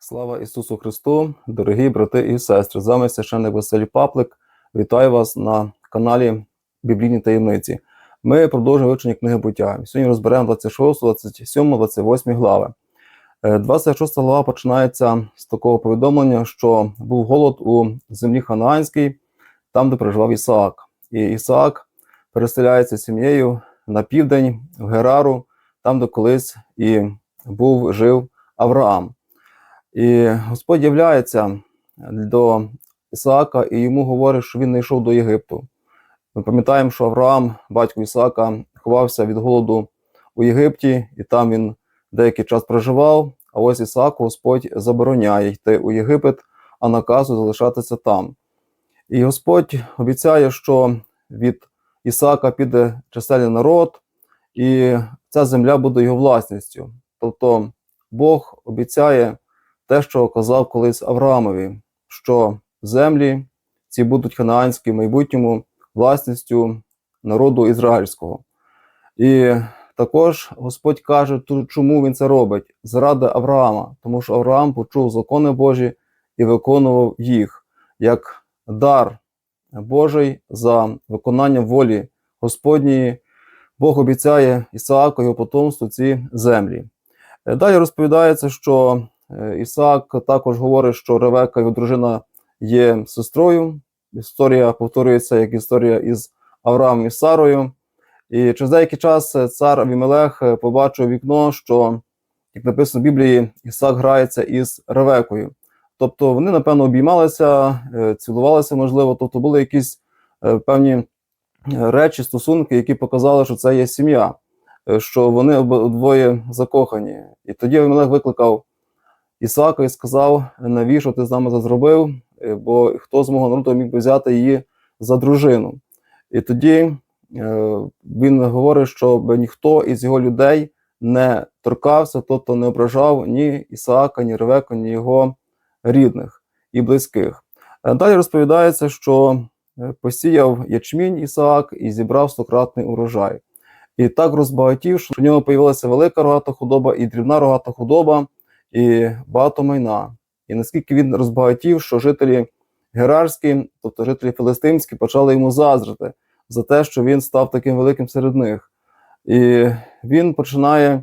Слава Ісусу Христу, дорогі брати і сестри! З вами священник Василь Паплик. Вітаю вас на каналі Біблійні таємниці. Ми продовжуємо вивчення книги буття. Сьогодні розберемо 26, 27, 28 глави. Е, 26 глава починається з такого повідомлення, що був голод у землі Ханаанській, там, де проживав Ісаак. І Ісаак переселяється сім'єю на південь в Герару, там, де колись і був жив Авраам. І Господь являється до Ісаака і йому говорить, що він не йшов до Єгипту. Ми пам'ятаємо, що Авраам, батько Ісаака, ховався від голоду у Єгипті, і там він деякий час проживав. А ось Ісааку Господь забороняє йти у Єгипет, а наказує залишатися там. І Господь обіцяє, що від Ісаака піде чисельний народ, і ця земля буде його власністю. Тобто Бог обіцяє те, що казав колись Авраамові, що землі ці будуть ханаанські в майбутньому власністю народу ізраїльського. І також Господь каже, чому він це робить заради Авраама, тому що Авраам почув закони Божі і виконував їх як дар Божий за виконання волі Господньої. Бог обіцяє Ісааку його потомству ці землі. Далі розповідається, що Ісаак також говорить, що Ревека, його дружина, є сестрою. Історія повторюється як історія із Авраамом і Сарою. І через деякий час е, цар Авімелех е, побачив вікно, що, як написано в Біблії, Ісаак грається із Ревекою. Тобто вони, напевно, обіймалися, е, цілувалися, можливо, тобто були якісь е, певні е, речі, стосунки, які показали, що це є сім'я, е, що вони обидвоє закохані. І тоді Авімелех викликав Ісаака і сказав, навіщо ти з нами це зробив, Е, бо хто з мого народу міг би взяти її за дружину. І тоді е, він говорить, щоб ніхто із його людей не торкався, тобто не ображав ні Ісаака, ні Ревеку, ні його рідних і близьких. Е, Далі розповідається, що посіяв ячмінь Ісаак і зібрав стократний урожай. І так розбагатів, що в нього появилася велика рогата худоба і дрібна рогата худоба, і багато майна. І наскільки він розбагатів, що жителі Герарські, тобто жителі Филистимські, почали йому заздрити за те, що він став таким великим серед них. І він починає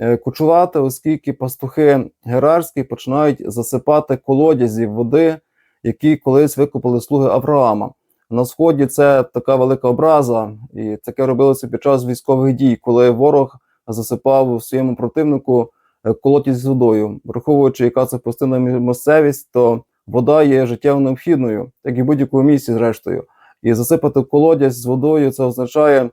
е, кучувати, оскільки пастухи Герарські починають засипати колодязі води, які колись викопали слуги Авраама. На сході це така велика образа, і таке робилося під час військових дій, коли ворог засипав своєму противнику е, колодязь з водою. Враховуючи, яка це пустинна місцевість, то вода є життєво необхідною, як і в будь-якому місці, зрештою. І засипати колодязь з водою це означає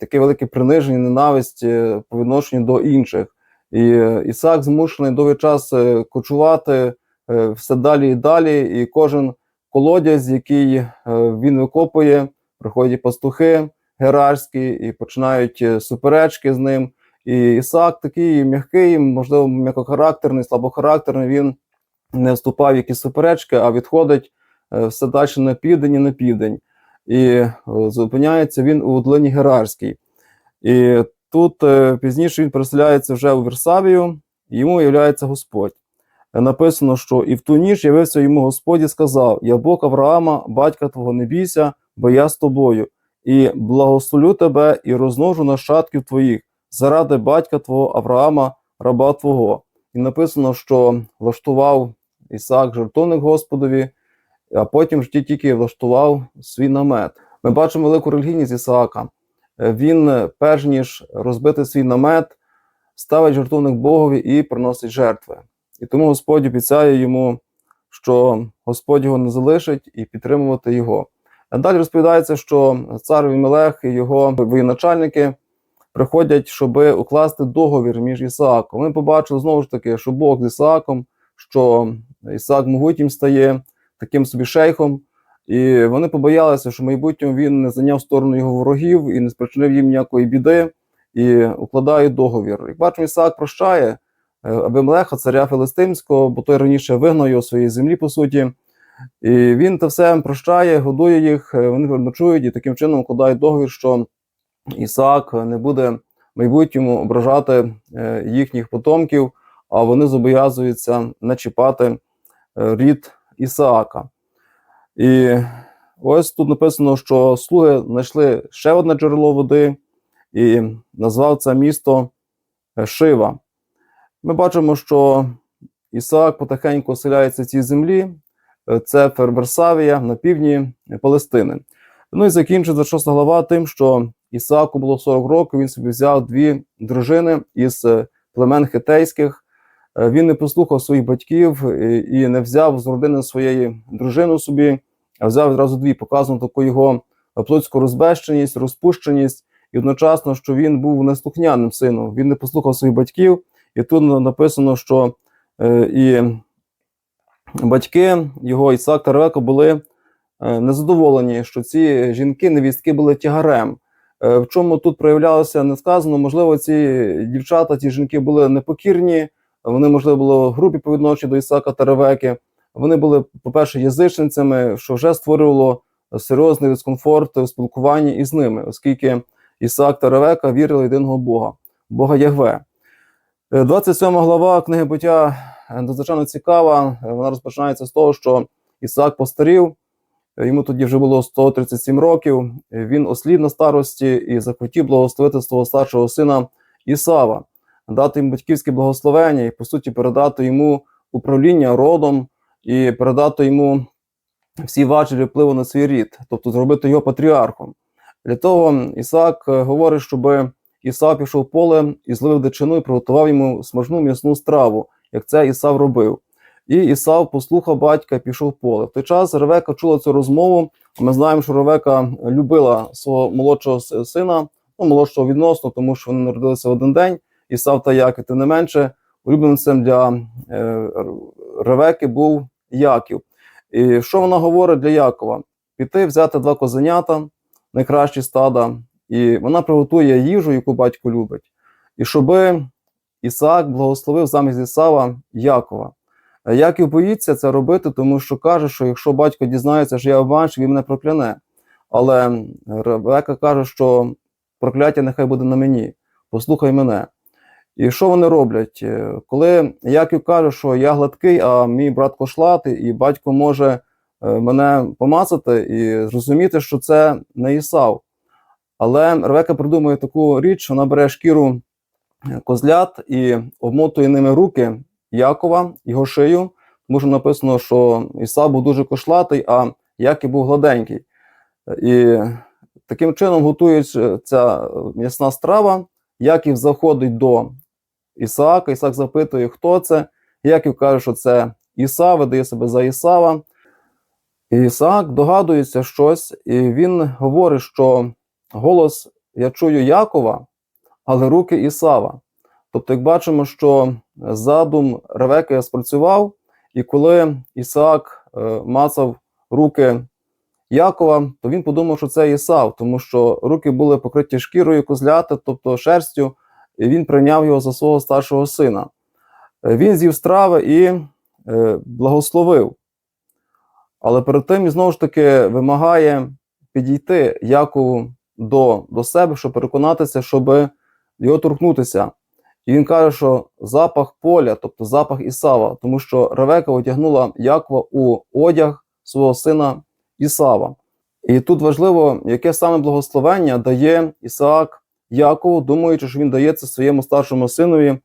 таке велике приниження, ненависть е, по відношенню до інших. І е, Ісаак змушений довгий час кочувати все далі і далі, і кожен колодязь, який він викопує, приходять пастухи герарські і починають суперечки з ним. І Ісаак такий м'який, можливо, м'якохарактерний, слабохарактерний. Він не вступав в якісь суперечки, а відходить е, все далі на південь і на південь. І е, зупиняється він у долині Герарській. І тут е, пізніше він переселяється вже у Версавію, і йому являється Господь. Написано, що і в ту ніч явився йому Господь і сказав: Я Бог Авраама, батька твого не бійся, бо я з тобою, і благословлю тебе і розмножу нащадків твоїх заради батька твого Авраама, раба твого. І написано, що влаштував Ісаак жертовник Господові, а потім житті тільки влаштував свій намет. Ми бачимо велику релігійність Ісаака. Він, перш ніж розбити свій намет, ставить жертовник Богові і приносить жертви. І тому Господь обіцяє йому, що Господь його не залишить і підтримувати його. Далі розповідається, що цар Вімелех і його воєначальники приходять, щоб укласти договір між Ісааком. Вони побачили знову ж таки, що Бог з Ісааком, що Ісаак могутнім стає таким собі шейхом. І вони побоялися, що в майбутньому він не зайняв сторону його ворогів і не спричинив їм ніякої біди, і укладає договір. Як бачимо, Ісаак прощає е, Абимелеха, царя Филистимського, бо той раніше вигнав його своєї землі, по суті. І він те все прощає, годує їх, е, вони ночують і таким чином укладає договір, що Ісаак не буде в майбутньому ображати е, їхніх потомків, а вони зобов'язуються не чіпати е, рід Ісаака. І ось тут написано, що слуги знайшли ще одне джерело води і назвав це місто е, Шива. Ми бачимо, що Ісаак потихеньку оселяється в цій землі. Це Ферверсавія на півдні Палестини. Ну і закінчує 26 глава тим, що Ісааку було 40 років, він собі взяв дві дружини із е, племен хетейських. Е, Він не послухав своїх батьків е, і не взяв з родини своєї дружину собі, а взяв відразу дві, показано таку його плотську розбещеність, розпущеність, і одночасно, що він був неслухняним сином. Він не послухав своїх батьків, і тут написано, що і батьки його Ісаак та Ревека були незадоволені, що ці жінки, невістки були тягарем. Е, В чому тут проявлялося не сказано, можливо, ці дівчата, ці жінки були непокірні, вони, можливо, були грубі по відношенню до Ісака та Ревеки. Вони були, по-перше, язичницями, що вже створювало серйозний дискомфорт у спілкуванні із ними, оскільки Ісаак та Ревека вірили в єдиного Бога, Бога Ягве. Е, 27 глава книги буття е, надзвичайно цікава. Е, Вона розпочинається з того, що Ісаак постарів, е, йому тоді вже було 137 років. е, Він ослів на старості і захотів благословити свого старшого сина Ісава, дати йому батьківське благословення і, по суті, передати йому управління родом і передати йому всі важелі впливу на свій рід, тобто зробити його патріархом. Для того Ісаак е, говорить, щоб Ісав пішов в поле і зловив дичину і приготував йому смажну м'ясну страву, як це Ісав робив. І Ісав послухав батька пішов в поле. В той час Ревека чула цю розмову. Ми знаємо, що Ревека любила свого молодшого сина, ну, молодшого відносно, тому що вони народилися в один день. Ісав та Яків, тим не менше, улюбленцем для е, Ревеки був Яків. І що вона говорить для Якова? Піти взяти два козенята, найкращі стада, і вона приготує їжу, яку батько любить, і щоби Ісаак благословив замість Ісава Якова. Е, Яків боїться це робити, тому що каже, що якщо батько дізнається, що я обманщик, він мене прокляне. Але Ребека каже, що прокляття нехай буде на мені, послухай мене. І що вони роблять? Е, Коли Яків каже, що я гладкий, а мій брат кошлатий, і батько може е, мене помацати і зрозуміти, що це не Ісав. Але Ревека придумує таку річ, вона бере шкіру козлят і обмотує ними руки Якова, його шию, тому що написано, що Ісав був дуже кошлатий, а Яків був гладенький. І таким чином готується ця м'ясна страва. Яків заходить до Ісаака, Ісаак запитує, хто це. Яків каже, що це Іса, видає себе за Ісава. І Ісаак догадується щось, і він говорить, що голос я чую Якова, але руки Ісава. Тобто, як бачимо, що задум Ревеки спрацював, і коли Ісаак е, мацав руки Якова, то він подумав, що це Ісав, тому що руки були покриті шкірою козляти, тобто шерстю, і він прийняв його за свого старшого сина. Е, Він з'їв страви і е, благословив. Але перед тим і знову ж таки вимагає підійти Якову до, до себе, щоб переконатися, щоб його торкнутися. І він каже, що запах поля, тобто запах Ісава, тому що Ревека одягнула Якова у одяг свого сина Ісава. І тут важливо, яке саме благословення дає Ісаак Якову, думаючи, що він дає це своєму старшому синові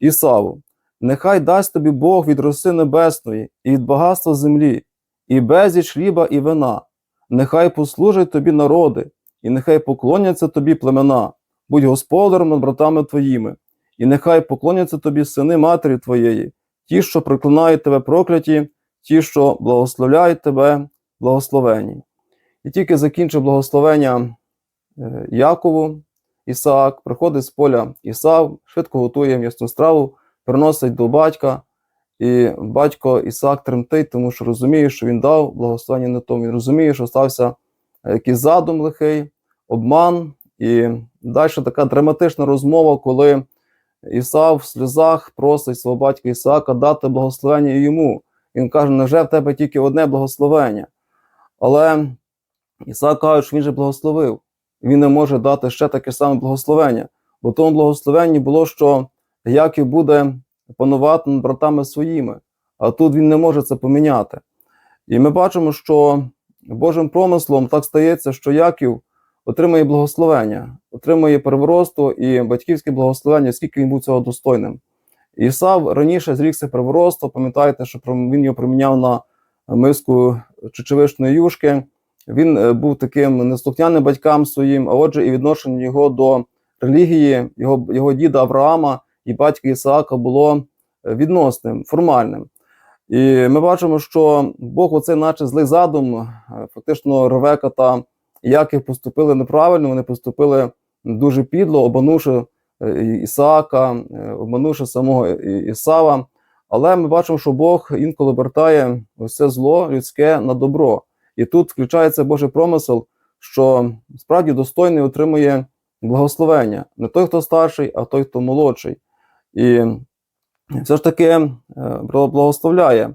Ісаву. Нехай дасть тобі Бог від роси небесної і від багатства землі, і безліч хліба і вина. Нехай послужать тобі народи, і нехай поклоняться тобі племена, будь господарем над братами твоїми, і нехай поклоняться тобі сини матері твоєї, ті, що проклинають тебе прокляті, ті, що благословляють тебе благословені. І тільки закінчив благословення е, Якову, Ісаак, приходить з поля Ісав, швидко готує м'ясну страву, приносить до батька, і батько Ісаак тремтить, тому що розуміє, що він дав благословення не тому. Він розуміє, що стався е, якийсь задум лихий, обман. І далі така драматична розмова, коли Ісав в сльозах просить свого батька Ісаака дати благословення йому. Він каже: невже в тебе тільки одне благословення? Але Ісаак каже, що він же благословив. Він не може дати ще таке саме благословення. Бо в тому благословенні було, що Яків буде панувати над братами своїми. А тут він не може це поміняти. І ми бачимо, що Божим промислом так стається, що Яків отримує благословення, отримує перворосту і батьківське благословення, оскільки він був цього достойним. Ісав раніше зрікся перворосту, пам'ятаєте, що він його проміняв на миску чечевичної юшки. Він е, був таким неслухняним батькам своїм, а отже, і відношення його до релігії, його, його діда Авраама і батька Ісаака було е, відносним, формальним. І ми бачимо, що Бог, оцей, наче злий задум, е, фактично Ревека та Яків поступили неправильно, вони поступили дуже підло, обманувши е, Ісаака, е, обманувши самого Ісава. Але ми бачимо, що Бог інколи обертає все зло людське на добро. І тут включається Божий промисел, що справді достойний отримує благословення. Не той, хто старший, а той, хто молодший. І все ж таки е, благословляє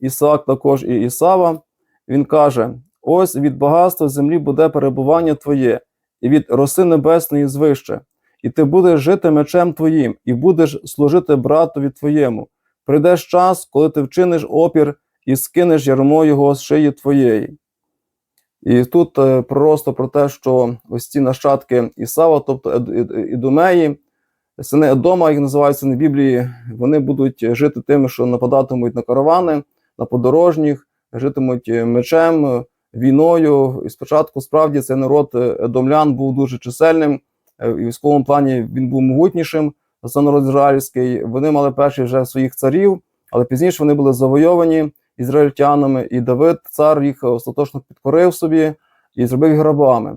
Ісаак також і Ісава. Він каже: ось від багатства землі буде перебування твоє, і від роси небесної звище, і ти будеш жити мечем твоїм, і будеш служити братові твоєму. Прийдеш час, коли ти вчиниш опір і скинеш ярмо його з шиї твоєї. І тут е, просто про те, що ось ці нащадки Ісава, тобто Ідумеї, сини Едома, їх називаються на Біблії, вони будуть жити тим, що нападатимуть на каравани, на подорожніх, житимуть мечем, війною. І спочатку справді цей народ е, едомлян був дуже чисельним, е, і військовому плані він був могутнішим за народ ізраїльський. Вони мали перші вже своїх царів, але пізніше вони були завойовані ізраїльтянами, і Давид, цар, їх остаточно підкорив собі і зробив їх рабами.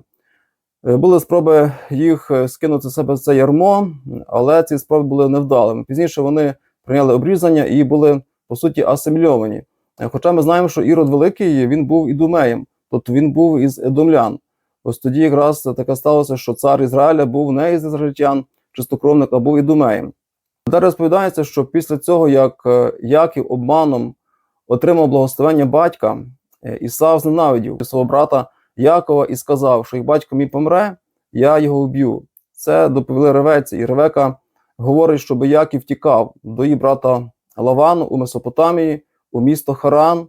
Е, Були спроби їх скинути з себе це ярмо, але ці спроби були невдалими. Пізніше вони прийняли обрізання і були по суті асимільовані. Е, Хоча ми знаємо, що Ірод Великий він був ідумеєм, тобто він був із едомлян. Ось тоді якраз таке сталося, що цар Ізраїля був не із ізраїльтян, чистокровник, а був ідумеєм. Далі розповідається, що після цього, як е, Яків обманом отримав благословення батька, е, Ісав зненавидів свого брата Якова і сказав, що як батько мій помре, я його вб'ю. Це доповіли ревеці, і Ревека говорить, щоб Яків тікав до її брата Лавану у Месопотамії, у місто Харан,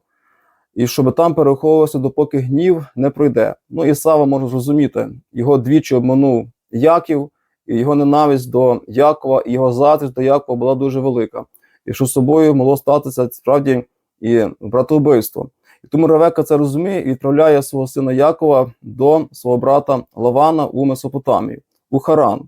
і щоб там переховувався, допоки гнів не пройде. Ну, Ісава може зрозуміти, його двічі обманув Яків, і його ненависть до Якова, і його заздрість до Якова була дуже велика. І що з собою могло статися справді і братоубивство. І тому Ревека це розуміє і відправляє свого сина Якова до свого брата Лавана у Месопотамію, у Харан.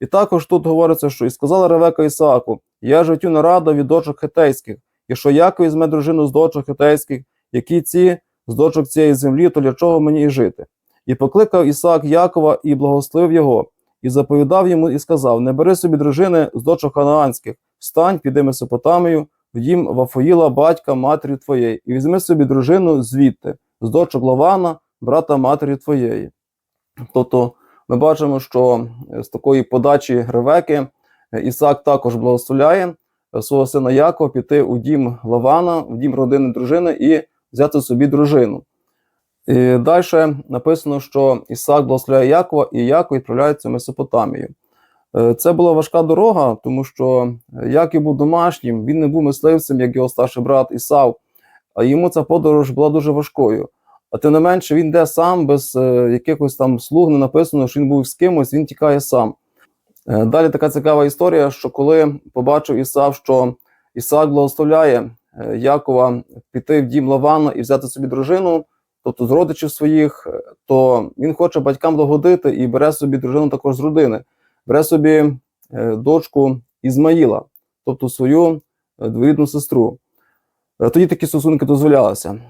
І також тут говориться, що і сказала Ревека Ісааку: Я життю не рада від дочок хетейських, і що Яков візьме дружину з дочок хетейських, які ці з дочок цієї землі, то для чого мені і жити? І покликав Ісаак Якова і благословив його, і заповідав йому і сказав: Не бери собі дружини з дочок ханаанських, встань, піди Месопотамію, в дім Вафоїла, батька матері твоєї, і візьми собі дружину звідти, з дочок Лавана, брата матері твоєї. Тобто ми бачимо, що з такої подачі Ревеки Ісаак також благословляє свого сина Якова піти у дім Лавана, в дім родини дружини і взяти собі дружину. І далі написано, що Ісаак благословляє Якова, і Яков відправляється в Месопотамію. Е, Це була важка дорога, тому що Яків був домашнім, він не був мисливцем, як його старший брат Ісав, а йому ця подорож була дуже важкою. А тим не менше, він йде сам без е, якихось там слуг, не написано, що він був з кимось, він тікає сам. Е, Далі така цікава історія, що коли побачив Ісав, що Ісаак благословляє е, Якова піти в дім Лавана і взяти собі дружину, тобто з родичів своїх, е, то він хоче батькам догодити і бере собі дружину також з родини, бере собі дочку Ізмаїла, тобто свою двоюрідну сестру. Тоді такі стосунки дозволялися.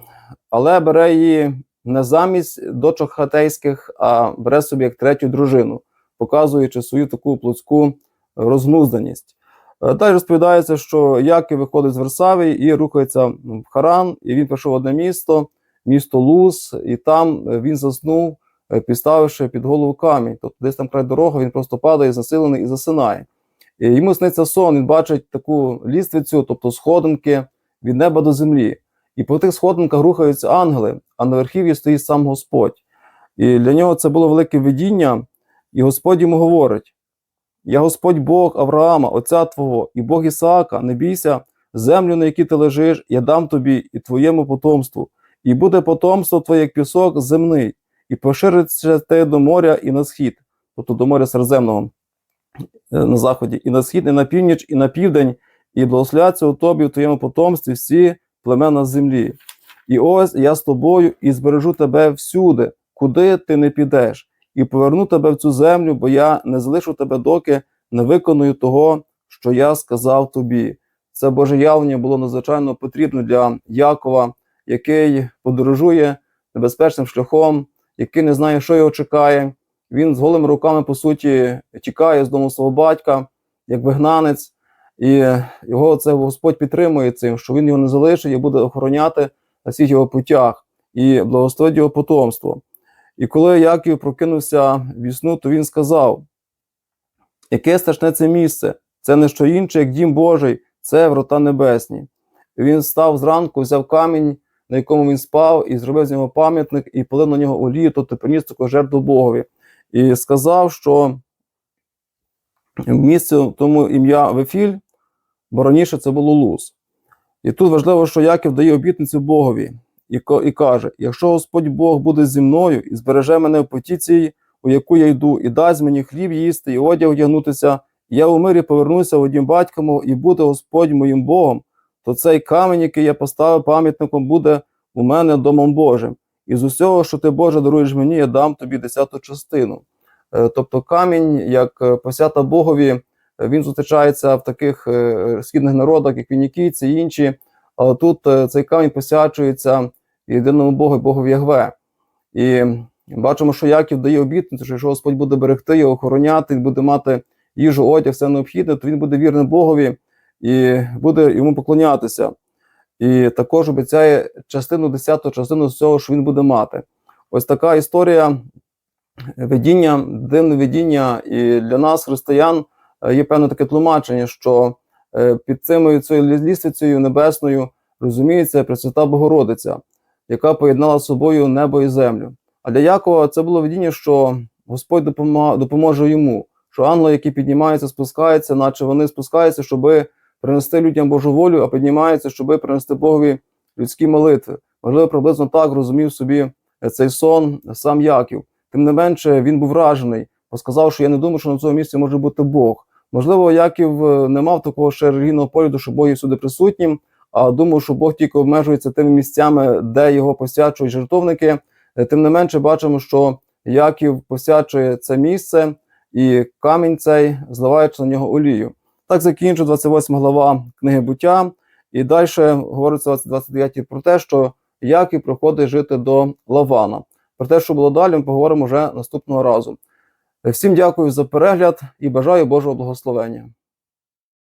Але бере її не замість дочок хатейських, а бере собі як третю дружину, показуючи свою таку розмузданість. Е, Далі розповідається, що Яків виходить з Версавії і рухається в Харан, і він прийшов в одне місто, місто Луз, і там е, він заснув, е, підставивши під голову камінь. Тобто десь там край дороги, він просто падає, засилений і засинає. І йому сниться сон, він бачить таку ліствицю, тобто сходинки від неба до землі. І по тих сходинках рухаються ангели, а на верхів'ї стоїть сам Господь. І для нього це було велике видіння, і Господь йому говорить: Я Господь Бог Авраама, Отця Твого, і Бог Ісаака, не бійся, землю, на якій ти лежиш, я дам тобі і твоєму потомству, і буде потомство твоє, як пісок земний, і пошириться те до моря і на схід, тобто до моря Середземного е, на заході, і на схід, і на північ, і на південь, і благословляться у тобі, у твоєму потомстві всі племена землі. І ось я з тобою і збережу тебе всюди, куди ти не підеш, і поверну тебе в цю землю, бо я не залишу тебе, доки не виконую того, що я сказав тобі. Це Боже явлення було надзвичайно потрібно для Якова, який подорожує небезпечним шляхом, який не знає, що його чекає. Він з голими руками, по суті, тікає з дому свого батька, як вигнанець, і його це Господь підтримує цим, що він його не залишить і буде охороняти на всіх його путях і благословить його потомство. І коли Яків прокинувся в сну, то він сказав: яке страшне це місце, це не що інше, як дім Божий, це врата небесні. І він став зранку, взяв камінь, на якому він спав, і зробив з нього пам'ятник, і полив на нього олію, тобто приніс таку жертву Богові. І сказав, що місце тому ім'я Вефіль, бо раніше це було Луз. І тут важливо, що Яків дає обітницю Богові і, каже: якщо Господь Бог буде зі мною і збереже мене в поті цій, у яку я йду, і дасть мені хліб їсти, і одяг одягнутися, я у мирі повернуся в дім батькому, і буде Господь моїм Богом, то цей камінь, який я поставив пам'ятником, буде у мене домом Божим. І з усього, що ти Боже даруєш мені, я дам тобі десяту частину. Е, Тобто камінь, як е, посята Богові, е, він зустрічається в таких східних народах, як фінікійці і інші. Але тут цей камінь посвячується єдиному Богу, Богові Ягве. І бачимо, що Яків дає обітницю, що якщо Господь буде берегти його, охороняти, буде мати їжу, одяг, все необхідне, то він буде вірним Богові і буде йому поклонятися. І також обіцяє частину, десяту частину з цього, що він буде мати. Ось така історія видіння, дивне видіння, і для нас, християн, є певне таке тлумачення, що е, під цими цією лісвицею небесною розуміється Пресвята Богородиця, яка поєднала з собою небо і землю. А для Якова це було видіння, що Господь допоможе йому, що ангели, які піднімаються, спускаються, наче вони спускаються, щоби принести людям Божу волю, а піднімаються, щоби принести Богові людські молитви. Можливо, приблизно так розумів собі е, цей сон сам Яків. Тим не менше, він був вражений, бо сказав, що я не думаю, що на цьому місці може бути Бог. Можливо, Яків е, не мав такого ще релігійного погляду, що Бог є всюди присутнім, а думав, що Бог тільки обмежується тими місцями, де його посвячують жертовники. Е, Тим не менше, бачимо, що Яків посвячує це місце, і камінь цей зливаючи на нього олію. Так закінчує 28 глава книги буття. І далі говориться 29 про те, що Яків приходить жити до Лавана. Про те, що було далі, ми поговоримо вже наступного разу. Всім дякую за перегляд і бажаю Божого благословення.